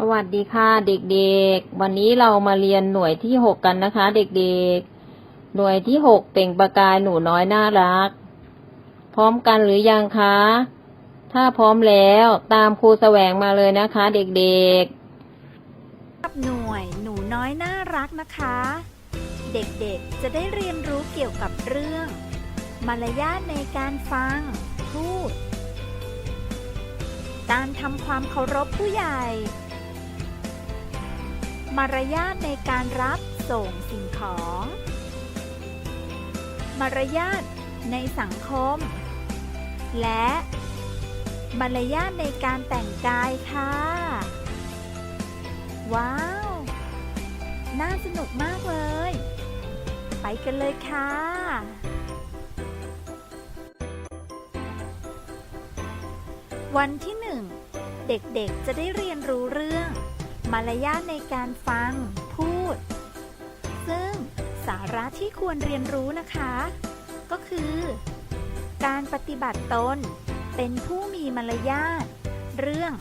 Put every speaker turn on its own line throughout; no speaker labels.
สวัสดีค่ะเด็กๆ วันนี้เรามาเรียนหน่วยที่หกกันนะคะ เด็กๆ หน่วยที่หกเปล่งประกายหนูน้อยน่ารัก พร้อมกันหรือยังคะ ถ้าพร้อมแล้วตามครูแสวงมาเลยนะคะ เด็กๆ
กับหน่วยหนูน้อยน่ารักนะคะ เด็กๆจะได้เรียนรู้เกี่ยวกับเรื่อง มารยาทในการฟัง พูด การทำความเคารพผู้ใหญ่ มารยาทในการรับส่งสิ่งของ มารยาทในสังคม และมารยาทในการแต่งกายค่ะ ว้าว น่าสนุกมากเลย ไปกันเลยค่ะ วันที่หนึ่งเด็กๆจะได้เรียนรู้เรื่อง มารยาทในการฟัง พูด ซึ่งสาระที่ควรเรียนรู้นะคะ ก็คือ การปฏิบัติตน เป็นผู้มีมารยาท เรื่อง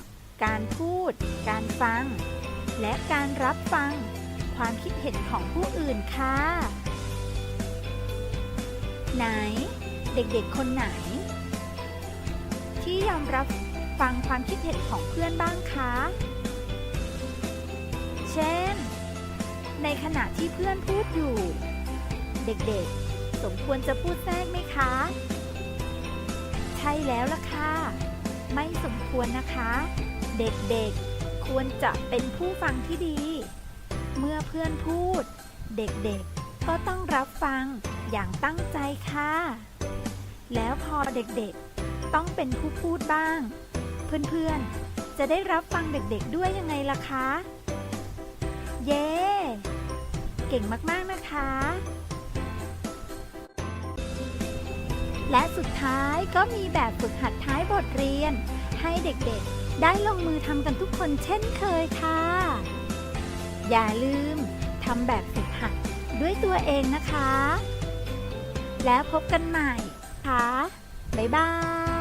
การพูด การฟัง และการรับฟัง ความคิดเห็นของผู้อื่นค่ะ ไหน เด็กๆคนไหน ที่ยอมรับฟังความคิดเห็นของเพื่อนบ้างคะ เช่น ในขณะที่เพื่อนพูดอยู่ เด็กๆ สมควรจะพูดแทรกไหมคะ ใช่แล้วล่ะค่ะ ไม่สมควรนะคะ เด็กๆ ควรจะเป็นผู้ฟังที่ดี เมื่อเพื่อนพูด เด็กๆ ก็ต้องรับฟังอย่างตั้งใจค่ะ แล้วพอเด็กๆ ต้องเป็นผู้พูดบ้าง เพื่อนๆ จะได้รับฟังเด็กๆ ด้วยยังไงล่ะคะ เย้ เก่งมาก ๆ นะคะ และสุดท้ายก็มีแบบฝึกหัดท้ายบทเรียน ให้เด็กๆ ได้ลงมือทำกันทุกคนเช่นเคยค่ะ อย่าลืมทำแบบฝึกหัดด้วยตัวเองนะคะ แล้วพบกันใหม่ค่ะบ๊ายบาย